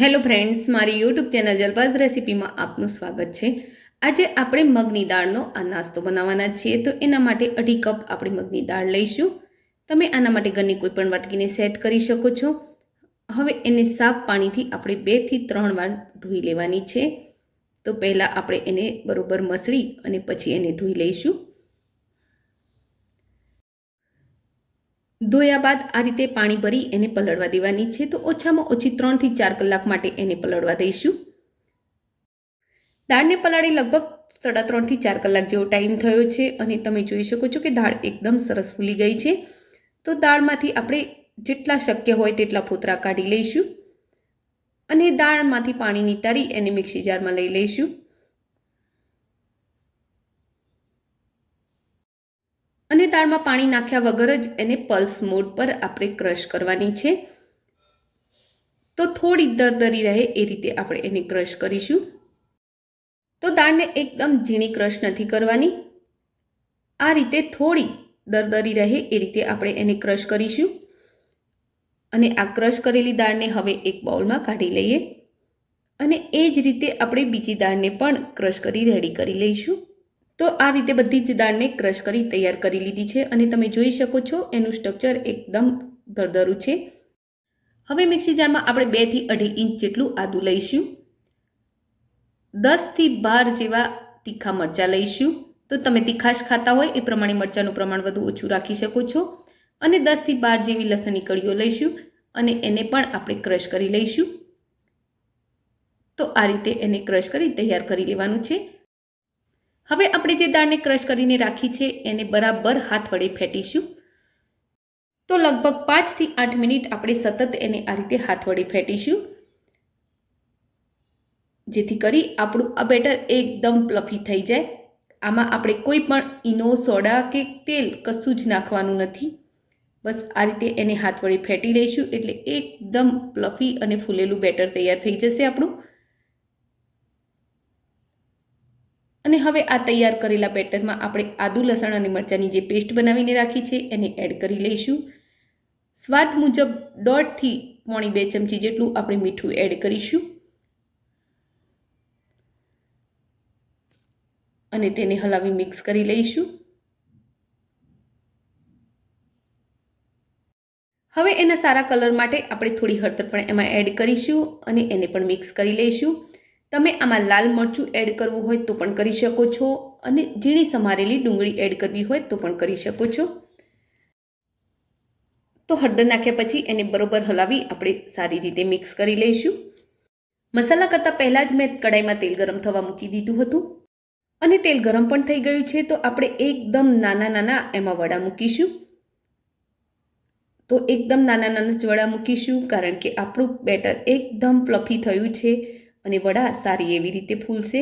Hello friends, મારી YouTube channel Jalpa's રેસિપીમાં આપનું સ્વાગત છે. આજે આપણે મગની દાળનો આ નાસ્તો બનાવવાના છીએ, તો એના માટે અઢી કપ આપણે મગની દાળ લઈશું. તમે આના માટે ઘરની કોઈ પણ વાટકીને સેટ કરી શકો છો. હવે એને સાફ પાણીથી આપણે બેથી ત્રણ વાર ધોઈ લેવાની છે. તો પહેલાં આપણે એને બરોબર મસળી અને પછી એને ધોઈ લઈશું. ધોયા બાદ આ રીતે પાણી ભરી એને પલળવા દેવાની છે. તો ઓછામાં ઓછી ત્રણથી ચાર કલાક માટે એને પલળવા દઈશું. દાળને પલાળી લગભગ સાડા ત્રણથી ચાર કલાક જેવો ટાઈમ થયો છે અને તમે જોઈ શકો છો કે દાળ એકદમ સરસ ફૂલી ગઈ છે. તો દાળમાંથી આપણે જેટલા શક્ય હોય તેટલા ફોતરા કાઢી લઈશું અને દાળમાંથી પાણી નિતારી એને મિક્સી જારમાં લઈ લઈશું. દાળમાં પાણી નાખ્યા વગર જ એને પલ્સ મોડ પર આપણે ક્રશ કરવાની છે. તો થોડી દરદરી રહે એ રીતે આપણે એને ક્રશ કરીશું. તો દાળને એકદમ ઝીણી ક્રશ નથી કરવાની. આ રીતે થોડી દરદરી રહે એ રીતે આપણે એને ક્રશ કરીશું. અને આ ક્રશ કરેલી દાળને હવે એક બાઉલમાં કાઢી લઈએ. અને એ જ રીતે આપણે બીજી દાળને પણ ક્રશ કરી, રેડી કરી લઈશું. તો આ રીતે બધી જ દાળને ક્રશ કરી તૈયાર કરી લીધી છે અને તમે જોઈ શકો છો એનું સ્ટ્રક્ચર એકદમ દરદરું છે. હવે મિક્સી જારમાં આપણે બેથી અઢી ઇંચ જેટલું આદું લઈશું. દસથી બાર જેવા તીખા મરચાં લઈશું. તો તમે તીખાશ ખાતા હોય એ પ્રમાણે મરચાંનું પ્રમાણ વધુ ઓછું રાખી શકો છો. અને દસથી બાર જેવી લસણની કળીઓ લઈશું અને એને પણ આપણે ક્રશ કરી લઈશું. તો આ રીતે એને ક્રશ કરી તૈયાર કરી લેવાનું છે. હવે આપણે જે દાળને ક્રશ કરીને રાખી છે, એને બરાબર હાથ વડે ફેટીશું. તો લગભગ પાંચથી આઠ મિનિટ આપણે સતત એને આ રીતે હાથ વડે ફેટીશું. જેથી કરી આપણું આ બેટર એકદમ પ્લફી થઈ જાય. આમાં આપણે કોઈ પણ ઈનો, સોડા કે તેલ કશું જ નાખવાનું નથી. બસ આ રીતે એને હાથ વડે ફેટી લઈશું એટલે એકદમ પ્લફી અને ફૂલેલું બેટર તૈયાર થઈ જશે આપણું. અને હવે આ તૈયાર કરેલા બેટરમાં આપણે આદુ, લસણ અને મરચાંની જે પેસ્ટ બનાવીને રાખી છે, એને એડ કરી લઈશું. સ્વાદ મુજબ દોઢથી પોણી બે ચમચી જેટલું આપણે મીઠું એડ કરીશું. અને તેને હલાવી મિક્સ કરી લઈશું. હવે એના સારા કલર માટે આપણે થોડી હળદર પણ એમાં એડ કરીશું અને એને પણ મિક્સ કરી લઈશું. તમે આમાં લાલ મરચું એડ કરવું હોય તો પણ કરી શકો છો અને ઝીણી સમારેલી ડુંગળી એડ કરવી હોય તો પણ કરી શકો છો. તો હળદર નાખ્યા પછી એને બરોબર હલાવી આપણે સારી રીતે મિક્સ કરી લઈશું. મસાલા કરતાં પહેલાં જ મેં કડાઈમાં તેલ ગરમ થવા મૂકી દીધું હતું. અને તેલ ગરમ પણ થઈ ગયું છે તો આપણે એકદમ નાના નાના એમાં વડા મૂકીશું. તો એકદમ નાના નાના જ વડા મૂકીશું કારણ કે આપણું બેટર એકદમ પ્લફી થયું છે. અને વડા સારી એવી રીતે ફૂલશે.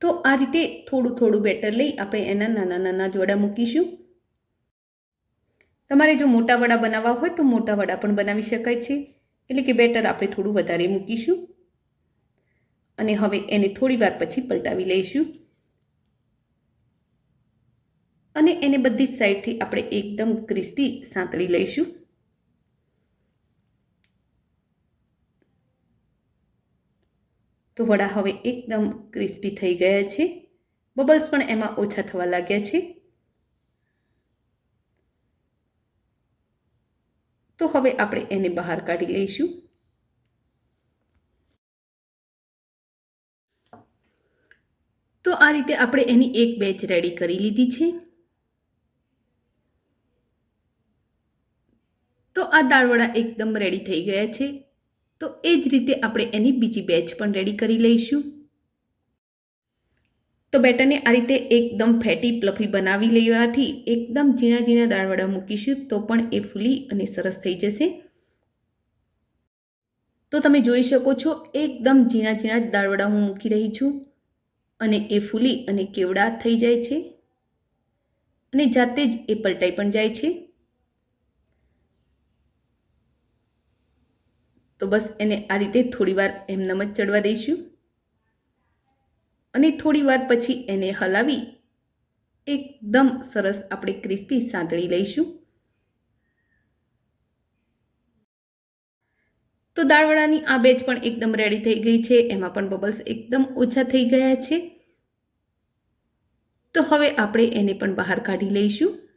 તો આ રીતે થોડું થોડું બેટર લઈ આપણે એના નાના નાના જ વડા મૂકીશું. તમારે જો મોટા વડા બનાવવા હોય તો મોટા વડા પણ બનાવી શકાય છે. એટલે કે બેટર આપણે થોડું વધારે મૂકીશું. અને હવે એને થોડી વાર પછી પલટાવી લઈશું. અને એને બધી જ સાઈડથી આપણે એકદમ ક્રિસ્પી સાંતળી લઈશું. તો વડા હવે એકદમ ક્રિસ્પી થઈ ગયા છે. બબલ્સ પણ એમાં ઓછા થવા લાગ્યા છે. તો હવે આપણે એને બહાર કાઢી લઈશું. તો આ રીતે આપણે એની એક બેચ રેડી કરી લીધી છે. તો આ દાળવડા એકદમ રેડી થઈ ગયા છે. તો એ જ રીતે આપણે એની બીજી બેચ પણ રેડી કરી લઈશું. તો બેટરને આ રીતે એકદમ ફેટી પ્લફી બનાવી લેવાથી એકદમ ઝીણા ઝીણા દાળવડા મૂકીશું તો પણ એ ફૂલી અને સરસ થઈ જશે. તો તમે જોઈ શકો છો એકદમ ઝીણા ઝીણા દાળવડા હું મૂકી રહી છું અને એ ફૂલી અને કેવડા થઈ જાય છે. અને જાતે જ એ પલટાઈ પણ જાય છે. તો બસ એને આ રીતે થોડીવાર એમનેમ જ ચડવા દઈશું. અને થોડી વાર પછી એને હલાવી એકદમ સરસ આપણે ક્રિસ્પી સાંતળી લઈશું. તો દાળવડાની આ બેચ પણ એકદમ રેડી થઈ ગઈ છે. એમાં પણ બબલ્સ એકદમ ઓછા થઈ ગયા છે. તો હવે આપણે એને પણ બહાર કાઢી લઈશું.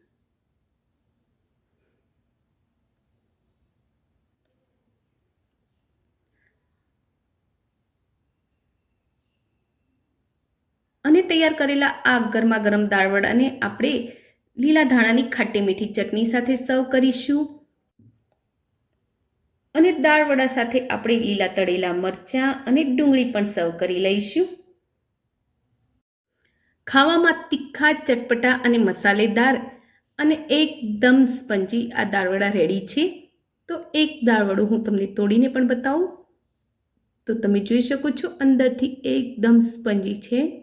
અને તૈયાર કરેલા આ ગરમા ગરમ દાળવડાને આપણે લીલા ધાણાની ખાટી મીઠી ચટણી સાથે સર્વ કરીશું. અને દાળવડા સાથે આપણે લીલા તળેલા મરચાં અને ડુંગળી પણ સર્વ કરી લઈશું. ખાવામાં તીખા, ચટપટા અને મસાલેદાર અને એકદમ સ્પંજી આ દાળવડા રેડી છે. તો એક દાળવડું હું તમને તોડીને પણ બતાવું. તો તમે જોઈ શકો છો અંદરથી એકદમ સ્પંજી છે.